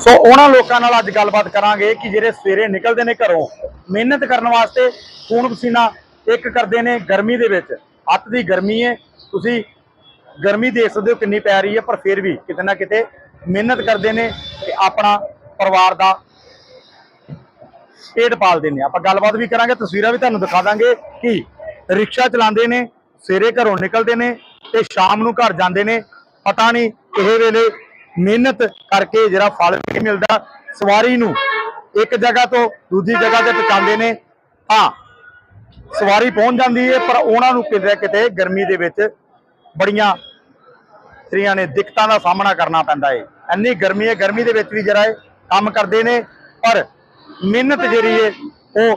ਸੋ ਉਹਨਾਂ ਲੋਕਾਂ ਨਾਲ ਅੱਜ ਗੱਲਬਾਤ ਕਰਾਂਗੇ ਕਿ ਜਿਹੜੇ ਸਵੇਰੇ ਨਿਕਲਦੇ ਨੇ ਘਰੋਂ, ਮਿਹਨਤ ਕਰਨ ਵਾਸਤੇ ਖੂਨ ਪਸੀਨਾ ਇੱਕ ਕਰਦੇ ਨੇ ਗਰਮੀ ਦੇ ਵਿੱਚ। ਹੱਥ ਦੀ ਗਰਮੀ ਹੈ ਤੁਸੀਂ ਗਰਮੀ ਦੇਖ ਸਕਦੇ ਹੋ ਕਿੰਨੀ ਪੈ ਰਹੀ ਹੈ ਪਰ ਫਿਰ ਵੀ ਕਿਤੇ ਨਾ ਕਿਤੇ ਮਿਹਨਤ ਕਰਦੇ ਨੇ ਤੇ ਆਪਣਾ ਪਰਿਵਾਰ ਦਾ ਪੇਟ ਪਾਲਦੇ ਨੇ। ਆਪਾਂ ਗੱਲਬਾਤ ਵੀ ਕਰਾਂਗੇ, ਤਸਵੀਰਾਂ ਵੀ ਤੁਹਾਨੂੰ ਦਿਖਾ ਦਾਂਗੇ ਕਿ ਰਿਕਸ਼ਾ ਚਲਾਉਂਦੇ ਨੇ, ਸਵੇਰੇ ਘਰੋਂ ਨਿਕਲਦੇ ਨੇ ਤੇ ਸ਼ਾਮ ਨੂੰ ਘਰ ਜਾਂਦੇ ਨੇ। ਪਤਾ ਨਹੀਂ ਇਹ ਵੇਲੇ ਮਿਹਨਤ ਕਰਕੇ ਜਿਹੜਾ ਫਲ ਨਹੀਂ ਮਿਲਦਾ ਸਵਾਰੀ ਨੂੰ ਇੱਕ ਜਗ੍ਹਾ ਤੋਂ ਦੂਜੀ ਜਗ੍ਹਾ ਤੇ ਪਹੁੰਚਾਉਂਦੇ ਨੇ। ਹਾਂ ਸਵਾਰੀ ਪਹੁੰਚ ਜਾਂਦੀ ਹੈ ਪਰ ਉਹਨਾਂ ਨੂੰ ਕਿਤੇ ਕਿਤੇ ਗਰਮੀ ਦੇ ਵਿੱਚ ਬੜੀਆਂ ਸਤਰੀਆਂ ਨੇ ਦਿੱਕਤਾਂ ਦਾ ਸਾਹਮਣਾ ਕਰਨਾ ਪੈਂਦਾ ਹੈ ਇੰਨੀ ਗਰਮੀ ਹੈ ਗਰਮੀ ਦੇ ਵਿੱਚ ਵੀ ਜਿਹੜਾ ਕੰਮ ਕਰਦੇ ਨੇ ਪਰ ਮਿਹਨਤ ਜਿਹੜੀ ਹੈ ਉਹ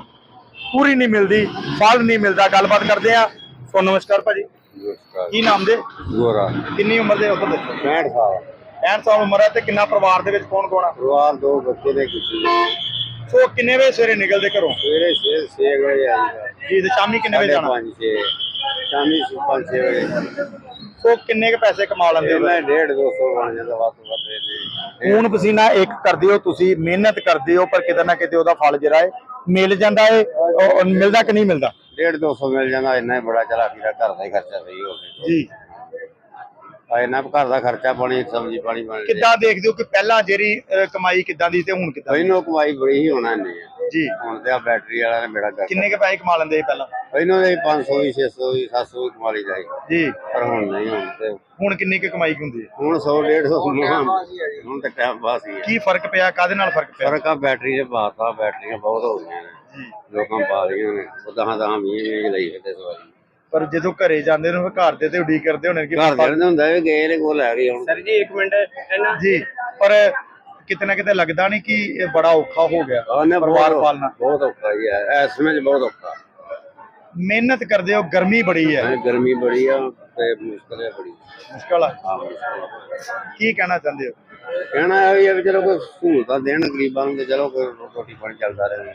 ਪੂਰੀ ਨਹੀਂ ਮਿਲਦੀ ਫਲ ਨਹੀਂ ਮਿਲਦਾ। ਗੱਲਬਾਤ ਕਰਦੇ ਆ ਸੋ ਨਮਸਕਾਰ ਭਾਜੀ। ਨਮਸਕਾਰ। ਕੀ ਨਾਮ ਦੇ? ਗੋਰਾ। ਕਿੰਨੀ ਉਮਰ ਦੇ ਉੱਧਰ ਦੱਸੋ 65 ਸਾਲ। 65 ਸਾਲ ਉਮਰ ਹੈ ਤੇ ਕਿੰਨਾ ਪਰਿਵਾਰ ਦੇ ਵਿੱਚ ਕੌਣ ਕੌਣ ਆ? ਪਰਿਵਾਰ ਦੋ ਬੱਚੇ ਦੇ ਕਿਸੇ ਸੋ ਕਿੰਨੇ ਵਜੇ ਸਵੇਰੇ ਨਿਕਲਦੇ ਘਰੋਂ? ਸਵੇਰੇ 6 6 ਵਜੇ ਆਈਦਾ ਜੀ ਤੇ ਸ਼ਾਮੀ ਕਿੰਨੇ ਵਜੇ ਜਾਣਾ? 5 6 ਸ਼ਾਮੀ 5 6 ਵਜੇ। ਸੋ ਕਿੰਨੇ ਕੁ ਪੈਸੇ ਕਮਾ ਲੈਂਦੇ ਹੋ? ਇਹਨਾਂ 1.5 200 ਬਣ ਜਾਂਦਾ ਵੱਧ ਤੋਂ ਵੱਧ ਇਹਦੇ ਖੂਨ ਪਸੀਨਾ ਇੱਕ ਕਰਦੇ ਹੋ ਤੁਸੀਂ ਮਿਹਨਤ ਕਰਦੇ ਹੋ ਪਰ ਕਿਤੇ ਨਾ ਕਿਤੇ ਉਹਦਾ ਫਲ ਜਿਹੜਾ ਹੈ ਮਿਲ ਜਾਂਦਾ ਹੈ ਮਿਲਦਾ ਕਿ ਨਹੀਂ ਮਿਲਦਾ? 1.5 200 ਮਿਲ ਜਾਂਦਾ ਇੰਨਾ ਹੀ ਬੜਾ ਚਲਾ ਫਿਰ ਘਰ ਦਾ ਹੀ ਖਰਚਾ ਸਹੀ ਹੋ ਗਿਆ। ਜੀ। ਆ ਕੁ ਘਰ ਦਾ ਖਰਚਾ ਪਾਣੀ ਸਬਜ਼ੀ ਪਾਣੀ ਬਣ ਕਿੱਦਾਂ ਦੇਖਦੇ ਹੋ ਕਿ ਪਹਿਲਾਂ ਜਿਹੜੀ ਅਹ, ਕਮਾਈ ਕਿੱਦਾਂ ਦੀ ਤੇ ਹੁਣ ਕਿੱਦਾਂ ਦੀ? ਪਹਿਲੋਂ ਕਮਾਈ ਬੜੀ ਹੀ ਹੋਣਾ ਨਹੀਂ ਹੈ ਜੀ। ਹੁਣ ਤੇ ਆ ਬੈਟਰੀ ਵਾਲਾ ਨੇ ਬੇੜਾ ਕਰ ਕਿੰਨੇ ਕੁ ਪੈਸੇ ਕਮਾ ਲੈਂਦੇ ਸੀ ਪਹਿਲਾਂ? ਪਹਿਲੋਂ ਦੇ 500 ਵੀ 600 ਵੀ 700 ਵੀ ਕਮਾ ਲਈ ਜਾਏ ਜੀ। ਪਰ ਹੁਣ ਨਹੀਂ ਹੁਣ ਤੇ ਹੁਣ ਕਿੰਨੀ ਕੁ ਕਮਾਈ ਹੁੰਦੀ ਹੈ? ਹੁਣ 100 150 ਹੁਣ ਤੇ ਟਾਈਮ ਪਾਸ ਹੀ ਹੈ ਕੀ ਫ਼ਰਕ ਪਿਆ? ਕਾਦੇ ਨਾਲ ਫ਼ਰਕ ਪਿਆ? ਫ਼ਰਕ ਆ ਬੈਟਰੀ ਦੇ ਬਾਤਾਂ ਬੈਟਰੀਆਂ ਬਹੁਤ ਹੋ ਗਈਆਂ ਨੇ। ਜੀ। ਲੋਕਾਂ ਪਾ ਲਈਆਂ ਨੇ। ਉਹ ਦਹਾਂ ਦਹਾਂ ਵੀਹ ਲਈ ਫਿਰਦੇ ਸਵਾਰੀ। ਪਰ ਜਦੋਂ ਘਰੇ ਜਾਂਦੇ ਨੇ ਫਿਰ ਘਰ ਦੇ ਤੇ ਉਡੀਕ ਕਰਦੇ ਹੋਣੇ ਕਿ ਘਰ ਦੇ ਨੂੰ ਹੁੰਦਾ ਵੀ ਗਏ ਨੇ ਕੋਲ ਲੈ ਗਏ ਹੁਣ। ਸਰ ਜੀ ਇੱਕ ਮਿੰਟ ਇਹਨਾਂ ਜੀ ਪਰ ਕਿਤੇ ਨਾ ਕਿਤੇ ਲੱਗਦਾ ਨਹੀਂ ਕਿ ਇਹ ਬੜਾ ਔਖਾ ਹੋ ਗਿਆ ਉਹਨੇ ਪਰਿਵਾਰ ਬਹੁਤ- ਪਾਲਣਾ। ਬਹੁਤ ਔਖਾ ਹੀ ਹੈ ਇਸ ਸਮੇਂ 'ਚ ਬਹੁਤ ਔਖਾ। ਮਿਹਨਤ ਕਰਦੇ ਹੋ ਗਰਮੀ ਬੜੀ ਹੈ। ਗਰਮੀ ਬੜੀ ਆ ਤੇ ਮੁਸ਼ਕਲ ਹੈ ਬੜੀ। ਮੁਸ਼ਕਲ ਹੈ। ਕੀ ਕਹਿਣਾ ਚਾਹੁੰਦੇ ਹੋ? ਕਹਿਣਾ ਇਹ ਵੀ ਹੈ ਵੀ ਚਲੋ ਕੋਈ ਸਹੂਲਤਾਂ ਦੇਣ ਗਰੀਬਾਂ ਨੂੰ ਤੇ ਚਲੋ ਕੋਈ ਰੋਟੀ ਪਾਣੀ ਚੱਲਦਾ ਰਹੇ।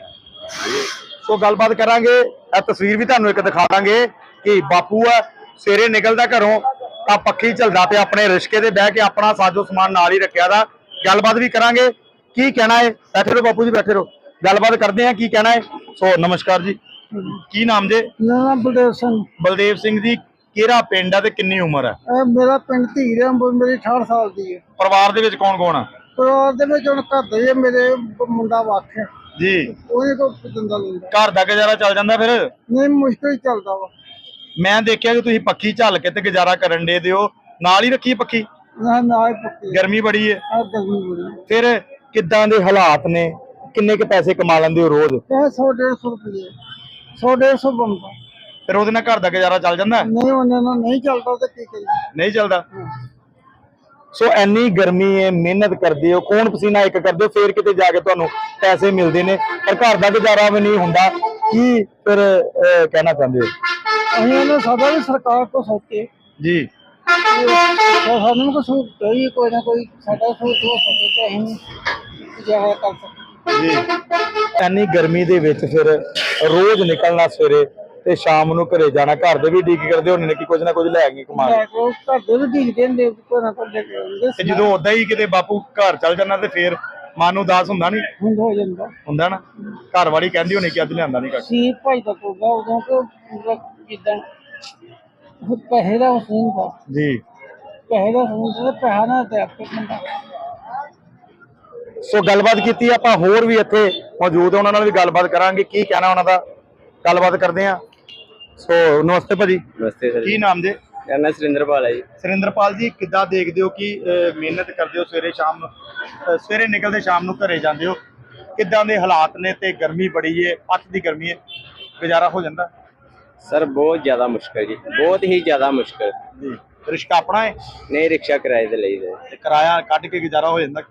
ਸੋ ਗੱਲਬਾਤ ਕਰਾਂਗੇ ਇਹ ਤਸਵੀਰ ਵੀ ਤੁਹਾਨੂੰ ਇੱਕ ਦਿਖਾ ਦਾਂਗੇ। ਕਿ ਬਾਪੂ ਆ ਸਵੇਰੇ ਨਿਕਲਦਾ ਘਰੋਂ ਤਾਂ ਪੱਖੀ ਝਲਦਾ ਪਿਆ ਆਪਣੇ ਰਿਸ਼ਕੇ ਤੇ ਬਹਿ ਕੇ ਆਪਣਾ ਸਾਜੋ ਸਮਾਨ ਨਾਲ ਹੀ ਰੱਖਿਆ ਦਾ। ਗੱਲਬਾਤ ਵੀ ਕਰਾਂਗੇ। ਕੀ ਕਹਿਣਾ ਹੈ ਬੈਠੇ ਰਹੋ ਬਾਪੂ ਜੀ ਬੈਠੇ ਰਹੋ। ਗੱਲਬਾਤ ਕਰਦੇ ਆ ਕੀ ਕਹਿਣਾ ਹੈ ਸੋ ਨਮਸਕਾਰ ਜੀ। ਕੀ ਨਾਮ ਜੇ? ਨਾਮ ਬਲਦੇਵ ਸਿੰਘ। ਬਲਦੇਵ ਸਿੰਘ ਜੀ ਕਿਹੜਾ ਪਿੰਡ ਆ ਤੇ ਕਿੰਨੀ ਉਮਰ ਇਹ ਮੇਰਾ ਪਿੰਡ ਧੀਰ ਹੈ ਮੇਰੀ 68 ਸਾਲ ਦੀ ਹੈ ਪਰਿਵਾਰ ਦੇ ਵਿੱਚ ਕੌਣ ਕੌਣ ਆ? ਪਰਿਵਾਰ ਦੇ ਵਿੱਚ ਹੁਣ ਘਰ ਦੇ ਮੇਰੇ ਮੁੰਡਾ ਵਾਖ ਹੈ ਜੀ। ਉਹਦੇ ਕੋਲ ਪਤੰਦਾ ਲੈਂਦਾ। ਘਰ ਦਾ ਗੁਜ਼ਾਰਾ ਚੱਲ ਜਾਂਦਾ ਫਿਰ? ਨਹੀਂ ਮੁਸ਼ਕਿਲ ਚੱਲਦਾ ਵਾ। ਮੈਂ ਦੇਖਿਆ ਕਿ ਤੁਸੀਂ ਪੱਖੀ ਝੱਲ ਕੇ ਤੇ ਗੁਜ਼ਾਰਾ ਕਰਨ ਦੇ ਦਿਓ। ਨਾਲ ਹੀ ਰੱਖੀ ਪੱਖੀ? ਨਾ ਨਾ ਹੀ ਪੱਕੀ ਗਰਮੀ ਬੜੀ ਹੈ। ਆ ਗਰਮੀ ਬੜੀ। ਫਿਰ ਕਿੱਦਾਂ ਦੇ ਹਾਲਾਤ ਨੇ? ਕਿੰਨੇ ਕੁ ਪੈਸੇ ਕਮਾ ਲੈਂਦੇ ਹੋ ਰੋਜ਼? ਇਹ 100 150 ਰੁਪਏ। 100 150 ਬੰਦਾ ਫਿਰ ਉਹਦੇ ਨਾਲ ਘਰ ਦਾ ਗੁਜ਼ਾਰਾ ਚੱਲ ਜਾਂਦਾ? ਨਹੀਂ ਉਹਨਾਂ ਨਾਲ ਨਹੀਂ ਚੱਲਦਾ ਤੇ ਕੀ ਕਰੀਏ? ਨਹੀਂ ਚੱਲਦਾ? ਸੋ ਐਨੀ ਗਰਮੀ ਹੈ ਮਿਹਨਤ ਕਰਦੇ ਹੋ ਕੌਣ ਪਸੀਨਾ ਇੱਕ ਕਰਦੇ ਹੋ ਫਿਰ ਕਿਤੇ ਜਾ ਕੇ ਤੁਹਾਨੂੰ ਪੈਸੇ ਮਿਲਦੇ ਨੇ। ਪਰ ਘਰ ਦਾ ਗੁਜ਼ਾਰਾ ਵੀ ਨਹੀਂ ਹੁੰਦਾ। ਕੀ ਫਿਰ ਅਹ, ਕਹਿਣਾ ਚਾਹੁੰਦੇ ਹੋ? ਅਸੀਂ ਉਹਨਾਂ ਸਾਡਾ ਵੀ ਸਰਕਾਰ ਤੋਂ ਸੋਚੇ। ਜੀ। ਤਾਂ ਸਾਨੂੰ ਕੋਈ ਸਹੂਲਤ ਚਾਹੀਏ ਕੋਈ ਨਾ ਕੋਈ ਸਾਡਾ ਸਹੂਲਤ ਹੋ ਸਕੇ ਤੇ ਅਸੀਂ ਗੁਜ਼ਾਰਾ ਕਰ ਸਕੀਏ। ਜੀ। ਐਨੀ ਗਰਮੀ ਦੇ ਵਿੱਚ ਫਿਰ ਰੋਜ਼ ਨਿਕਲਣਾ ਸਵੇਰੇ ਤੇ ਸ਼ਾਮ ਨੂੰ ਘਰੇ ਜਾਣਾ ਘਰ ਦੇ ਵੀ ਡੀਕ ਕਰਦੇ ਹੋਣੇ ਨੇ ਕਿ ਕੁਝ ਨਾ ਕੁਝ ਲੈ ਕੇ ਕਮਾ ਲੈ ਕੇ ਉਹ ਘਰ ਦੇ ਵੀ ਢੀਕਦੇ ਹੁੰਦੇ ਕੋਈ ਨਾ ਕੋਈ ਲੈ ਕੇ ਆਉਂਦੇ। ਤੇ ਜਦੋਂ ਉਦਾਂ ਹੀ ਕਿਤੇ ਬਾਪੂ ਘਰ ਚੱਲ ਜਾਂਦਾ ਤੇ ਫਿਰ ਮਨ ਨੂੰ ਉਦਾਸ ਹੁੰਦਾ ਨਹੀਂ ਹੁੰਦ ਹੋ ਜਾਂਦਾ। ਹੁੰਦਾ ਨਾ? ਘਰ ਵਾਲੀ ਕਹਿੰਦੀ ਹੋਣੀ ਕਿ ਅੱਜ ਲਿਆਂਦਾ ਨਹੀਂ ਕੱਖ। ਸੀ ਭਾਈ ਦਾ ਪਊਗਾ ਉਦੋਂ ਕਿ ਪੂਰਾ ਜਿੱਦਾਂ ਉਹ ਪੈਸੇ ਦਾ ਵਸੂਲ ਦਾ ਜੀ। ਪੈਸੇ ਦਾ ਵਸੂਲ ਦਾ ਪੈਸਾ ਨਾ ਤੇ ਆਪੇ ਬੰਦਾ ਸੋ ਗੱਲਬਾਤ ਕੀਤੀ ਆਪਾਂ ਹੋਰ ਵੀ ਇੱਥੇ ਮੌਜੂਦ ਆ ਉਹਨਾਂ ਨਾਲ ਵੀ ਗੱਲਬਾਤ ਕਰਾਂਗੇ ਕੀ ਕਹਿਣਾ ਉਹਨਾਂ ਦਾ ਗੱਲਬਾਤ ਕਰਦੇ ਆ ਸੋ ਨਮਸਤੇ ਭਾਜੀ। ਨਮਸਤੇ ਸਰ ਕੀ ਨਾਮ ਜੇ? ਮੇਰਾ ਨਾਮ ਸੁਰਿੰਦਰਪਾਲ ਹੈ ਜੀ। ਸੁਰਿੰਦਰਪਾਲ ਜੀ ਕਿੱਦਾਂ ਦੇਖਦੇ ਹੋ ਕਿ ਅਹ, ਮਿਹਨਤ ਕਰਦੇ ਹੋ ਸਵੇਰੇ ਸ਼ਾਮ ਨੂੰ? ਅਹ, ਸਵੇਰੇ ਨਿਕਲਦੇ ਸ਼ਾਮ ਨੂੰ ਘਰੇ ਜਾਂਦੇ ਹੋ। ਕਿੱਦਾਂ ਦੇ ਹਾਲਾਤ ਨੇ ਤੇ ਗਰਮੀ ਬੜੀ ਏ ਅੱਤ ਦੀ ਗਰਮੀ ਏ ਗੁਜ਼ਾਰਾ ਹੋ ਜਾਂਦਾ? ਸਰ ਬਹੁਤ ਜ਼ਿਆਦਾ ਮੁਸ਼ਕਲ ਜੀ। ਬਹੁਤ ਹੀ ਜ਼ਿਆਦਾ ਮੁਸ਼ਕਲ। ਜੀ। ਰਿਸ਼ਕਾ ਆਪਣਾ ਹੈ? ਨਹੀਂ ਰਿਕਸ਼ਾ ਕਿਰਾਏ ਤੇ ਲਈ ਦੇ ਤੇ ਕਿਰਾਇਆ ਕੱਢ ਕੇ ਗੁਜ਼ਾਰਾ ਹੋ ਜਾਂਦਾ?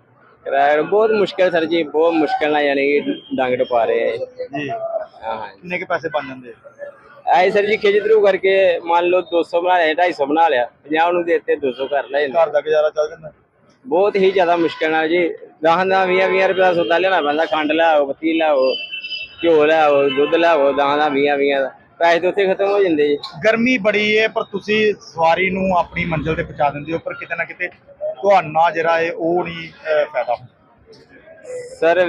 ਕਿਰਾਇਆ ਬਹੁਤ ਮੁਸ਼ਕਲ ਸਰ ਜੀ ਬਹੁਤ ਮੁਸ਼ਕਲ ਨਾਲ ਯਾਨੀ ਕਿ ਡੰਗ ਟਪਾ ਰਹੇ ਜੀ। ਹਾਂ ਹਾਂ ਕਿੰਨੇ ਕੇ ਪੈਸੇ ਬਣ ਜਾਂਦੇ ਆਏ ਸਰ ਜੀ ਖਿਜਦਰੂ ਕਰਕੇ ਮੰਨ ਲਓ 200 ਬਣਾ ਲਿਆ 250 ਬਣਾ ਲਿਆ 50 ਨੂੰ ਦੇਤੇ 200 ਕਰ ਲੈ ਘਰ ਦਾ ਗੁਜ਼ਾਰਾ ਚੱਲ ਜਾਂਦਾ? ਬਹੁਤ ਹੀ ਜ਼ਿਆਦਾ ਮੁਸ਼ਕਲ ਨਾਲ ਜੀ। ਦਹਾਂ ਦਾ 20 20 ਰੁਪਏ ਦਾ ਸੌਦਾ ਲੈਣਾ ਪੈਂਦਾ ਖੰਡ ਲਿਆਓ ਪੱਤੀ ਲਿਆਓ ਘਿਓ ਲਿਆਓ ਦੁੱਧ ਲਿਆਓ ਦਹਾਂ ਦਾ 20 20 ਦਾ। ਪੈਸੇ ਤਾਂ ਉੱਥੇ ਖਤਮ ਹੋ ਜਾਂਦੇ ਜੀ। ਗਰਮੀ ਬੜੀ ਏ ਪਰ ਤੁਸੀਂ ਸਵਾਰੀ ਨੂੰ ਆਪਣੀ ਮੰਜ਼ਿਲ ਤੇ ਪਹੁੰਚਾ ਦਿੰਦੇ ਹੋ ਪਰ ਕਿਤੇ ਨਾ ਕਿਤੇ ਤੁਹਾਨੂੰ ਜਿਹੜਾ ਹੈ ਉਹ ਨਹੀਂ ਅਹ, ਫਾਇਦਾ। ਸਰ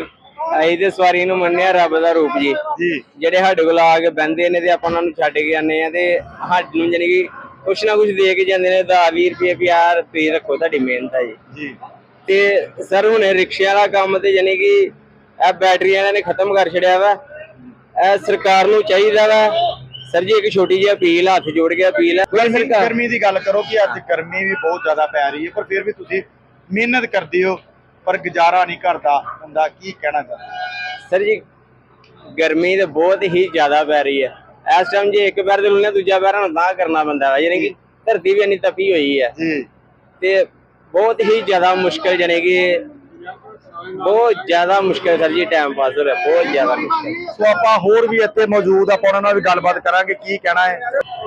ਅਸੀਂ ਤੇ ਸਵਾਰੀ ਨੂੰ ਮੰਨਿਆ ਰੱਬ ਦਾ ਰੂਪ ਜੀ। ਜੀ। ਜਿਹੜੇ ਸਾਡੇ ਕੋਲ ਆ ਕੇ ਬਹਿੰਦੇ ਨੇ ਤੇ ਆਪਾਂ ਉਹਨਾਂ ਨੂੰ ਛੱਡ ਕੇ ਜਾਂਦੇ ਆ ਤੇ ਸਾਡੇ ਨੂੰ ਜਾਨੀ ਕਿ ਕੁਛ ਨਾ ਕੁਛ ਦੇ ਕੇ ਜਾਂਦੇ ਨੇ ਦਾ 20 ਰੁਪਏ ਪਿਆਰ ਤੁਸੀਂ ਰੱਖੋ ਤੁਹਾਡੀ ਮਿਹਨਤ ਹੈ ਜੀ। ਜੀ। ਤੇ ਸਰ ਹੁਣੇ ਰਿਕਸ਼ਿਆਂ ਦਾ ਕੰਮ ਤੇ ਜਾਨੀ ਕਿ ਇਹ ਬੈਟਰੀਆਂ ਇਹਨਾਂ ਨੇ ਖਤਮ ਕਰ ਛੜਿਆ ਵਾ। ਇਹ ਸਰਕਾਰ ਨੂੰ ਚਾਹੀਦਾ ਵਾ ਸਰ ਜੀ ਇੱਕ ਛੋਟੀ ਜਿਹੀ ਅਪੀਲ ਹੱਥ ਜੋੜ ਕੇ ਅਪੀਲ ਹੈ। ਗਰਮੀ ਸਰਕਾਰ ਗਰਮੀ ਦੀ ਗੱਲ ਕਰੋ ਕਿ ਅੱਜ ਗਰਮੀ ਵੀ ਬਹੁਤ ਜ਼ਿਆਦਾ ਪੈ ਰਹੀ ਹੈ ਪਰ ਫਿਰ ਵੀ ਤੁਸੀਂ ਮਿਹਨਤ ਕਰਦੇ ਹੋ ਪਰ ਗੁਜ਼ਾਰਾ ਨਹੀਂ ਕਰਦਾ ਹੁੰਦਾ। ਕੀ ਕਹਿਣਾ ਚਾਹੁੰਦੇ ਸਰ ਜੀ ਗਰਮੀ ਤੇ ਬਹੁਤ ਹੀ ਜ਼ਿਆਦਾ ਪੈ ਰਹੀ ਹੈ। ਇਸ ਟਾਈਮ ਜੇ ਇੱਕ ਪੈਰ ਦੇ ਲੁੱਲੇ ਦੂਜਾ ਪੈਰ ਹੁਣ ਤਾਂ ਕਰਨਾ ਪੈਂਦਾ ਵਾ ਯਾਨੀ ਕਿ ਧਰਤੀ ਵੀ ਇੰਨੀ ਤਪੀ ਹੋਈ ਹੈ। ਜੀ। ਤੇ ਬਹੁਤ ਹੀ ਜ਼ਿਆਦਾ ਮੁਸ਼ਕਲ ਜਾਨੀ ਕਿ ਬਹੁਤ ਜ਼ਿਆਦਾ ਮੁਸ਼ਕਲ ਸਰ ਜੀ ਟਾਈਮ ਪਾਸ ਹੋ ਰਿਹਾ ਬਹੁਤ ਜ਼ਿਆਦਾ ਮੁਸ਼ਕਲ। ਸੋ ਆਪਾਂ ਹੋਰ ਵੀ ਇੱਥੇ ਮੌਜੂਦ ਆਪਾਂ ਉਹਨਾਂ ਨਾਲ ਵੀ ਗੱਲਬਾਤ ਕਰਾਂਗੇ ਕੀ ਕਹਿਣਾ ਹੈ।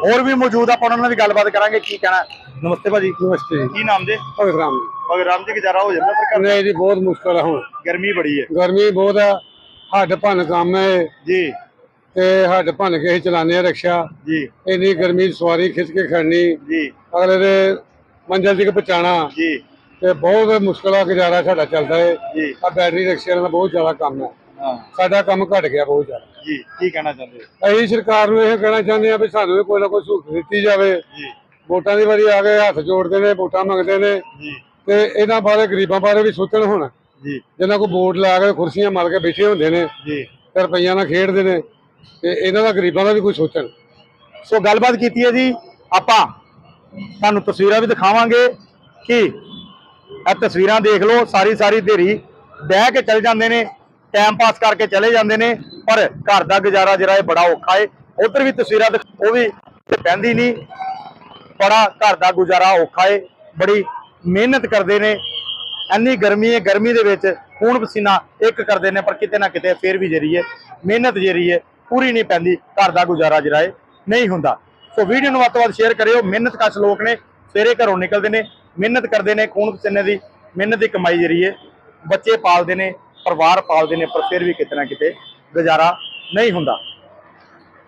ਹੋਰ ਵੀ ਮੌਜੂਦ ਆਪਾਂ ਉਹਨਾਂ ਨਾਲ ਵੀ ਗੱਲਬਾਤ ਕਰਾਂਗੇ ਕੀ ਕਹਿਣਾ ਹੈ। ਨਮਸਤੇ ਭਾਜੀ। ਨਮਸਤੇ ਜੀ। ਕੀ ਨਾਮ ਦੇ ਭਗਤ ਰਾਮ ਅਗਰ ਰਾਮ ਜੀ ਗੁਜ਼ਾਰਾ ਹੋ ਜਾਂਦਾ ਪਰ ਜੀ ਨਹੀਂ ਜੀ ਬਹੁਤ ਮੁਸ਼ਕਲ ਹੈ ਹੁਣ। ਗਰਮੀ ਬੜੀ ਹੈ। ਗਰਮੀ ਬਹੁਤ ਆ। ਹੱਡ ਭੰਨ ਕੰਮ ਹੈ ਇਹ, ਜੀ। ਤੇ ਹੱਡ ਭੰਨ ਕੇ ਅਸੀਂ ਚਲਾਉਂਦੇ ਆ ਰਿਕਸ਼ਾ। ਜੀ। ਇੰਨੀ ਗਰਮੀ 'ਚ ਸਵਾਰੀ ਖਿੱਚ ਕੇ ਖੜਨੀ। ਜੀ। ਅਗਲੇ ਦੇ ਮੰਜ਼ਿਲ ਤੱਕ ਪਹੁੰਚਾਉਣਾ। ਜੀ। ਤੇ ਬਹੁਤ ਮੁਸ਼ਕਲ ਗੁਜ਼ਾਰਾ ਸਾਡਾ ਚੱਲਦਾ ਹੈ ਜੀ। ਆ ਬੈਟਰੀ ਰਿਕਸ਼ਿਆਂ ਦਾ ਬਹੁਤ ਜ਼ਿਆਦਾ ਕੰਮ ਹੈ। ਹਾਂ। ਸਾਡਾ ਕੰਮ ਘਟ ਗਿਆ ਬਹੁਤ ਜ਼ਿਆਦਾ। ਜੀ ਕੀ ਕਹਿਣਾ ਚਾਹੁੰਦੇ ਹੋ? ਅਸੀਂ ਸਰਕਾਰ ਨੂੰ ਇਹ ਕਹਿਣਾ ਚਾਹੁੰਦੇ ਆ ਵੀ ਸਾਨੂੰ ਵੀ ਕੋਈ ਨਾ ਕੋਈ ਸਹੂਲਤ ਦਿੱਤੀ ਜਾਵੇ। ਜੀ। ਵੋਟਾਂ ਦੀ ਵਾਰੀ ਆ ਗਏ ਹੱਥ ਜੋੜਦੇ ਨੇ ਵੋਟਾਂ ਮੰਗਦੇ ਨੇ। ਜੀ। ਤੇ ਇਹਨਾਂ ਬਾਰੇ ਗਰੀਬਾਂ ਬਾਰੇ ਵੀ ਸੋਚਣ ਹੁਣ। ਜੀ। ਜਿਨ੍ਹਾਂ ਕੋ ਵੋਟ ਲਾ ਕੇ ਕੁਰਸੀਆਂ ਮਾਰ ਕੇ ਬੈਠੇ ਹੁੰਦੇ ਨੇ ਜੀ। ਤੇ ਰੁਪਈਆਂ ਨਾਲ ਖੇਡਦੇ ਨੇ ਤੇ ਇਹਨਾਂ ਦਾ ਗਰੀਬਾਂ ਦਾ ਵੀ ਕੋਈ ਸੋਚਣ। ਸੋ ਗੱਲਬਾਤ ਕੀਤੀ ਹੈ ਜੀ ਆਪਾਂ। ਤੁਹਾਨੂੰ ਤਸਵੀਰਾਂ ਵੀ ਦਿਖਾਵਾਂਗੇ ਕਿ ਇਹ ਤਸਵੀਰਾਂ ਦੇਖ ਲਓ, ਸਾਰੀ ਸਾਰੀ ਦਿਹਾੜੀ ਬਹਿ ਕੇ ਚਲੇ ਜਾਂਦੇ ਨੇ ਟਾਈਮ ਪਾਸ ਕਰਕੇ ਚਲੇ ਜਾਂਦੇ ਨੇ, ਪਰ ਘਰ ਦਾ ਗੁਜ਼ਾਰਾ ਜਿਹੜਾ ਇਹ ਬੜਾ ਔਖਾ ਏ। ਉਧਰ ਵੀ ਤਸਵੀਰਾਂ ਦਿਖ- ਉਹ ਵੀ ਪੈਂਦੀ ਨਹੀਂ, ਬੜਾ ਘਰ ਦਾ ਗੁਜ਼ਾਰਾ ਔਖਾ ਏ, ਬੜੀ ਮਿਹਨਤ ਕਰਦੇ ਨੇ। ਇੰਨੀ ਗਰਮੀ ਹੈ ਗਰਮੀ ਦੇ ਵਿੱਚ ਖੂਨ ਪਸੀਨਾ ਇੱਕ ਕਰਦੇ ਨੇ, ਪਰ ਕਿਤੇ ਨਾ ਕਿਤੇ ਫਿਰ ਵੀ ਜਿਹੜੀ ਹੈ ਮਿਹਨਤ ਜਿਹੜੀ ਹੈ ਪੂਰੀ ਨਹੀਂ ਪੈਂਦੀ ਘਰ ਦਾ ਗੁਜ਼ਾਰਾ ਜਿਹੜਾ ਹੈ ਨਹੀਂ ਹੁੰਦਾ। ਸੋ ਵੀਡੀਓ ਨੂੰ ਵੱਧ ਤੋਂ ਵੱਧ ਸ਼ੇਅਰ ਕਰਿਓ, ਮਿਹਨਤ ਕਸ਼ ਲੋਕ ਨੇ, ਸਵੇਰੇ ਘਰੋਂ ਨਿਕਲਦੇ ਨੇ ਮਿਹਨਤ ਕਰਦੇ ਨੇ ਖੂਨ ਪਸੀਨੇ ਦੀ, ਮਿਹਨਤ ਦੀ ਕਮਾਈ ਜਿਹੜੀ ਹੈ, ਬੱਚੇ ਪਾਲਦੇ ਨੇ, ਪਰਿਵਾਰ ਪਾਲਦੇ ਨੇ, ਪਰ ਫਿਰ ਵੀ ਕਿਤੇ ਨਾ ਕਿਤੇ ਗੁਜ਼ਾਰਾ ਨਹੀਂ ਹੁੰਦਾ।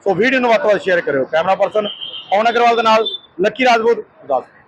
ਸੋ ਵੀਡੀਓ ਨੂੰ ਵੱਧ ਤੋਂ ਵੱਧ ਸ਼ੇਅਰ ਕਰਿਓ। ਕੈਮਰਾ ਪਰਸਨ, ਪਵਨ ਅਗਰਵਾਲ ਦੇ ਨਾਲ, ਲੱਕੀ ਰਾਜਪੂਤ ਗੁਰਦਾਸਪੁਰ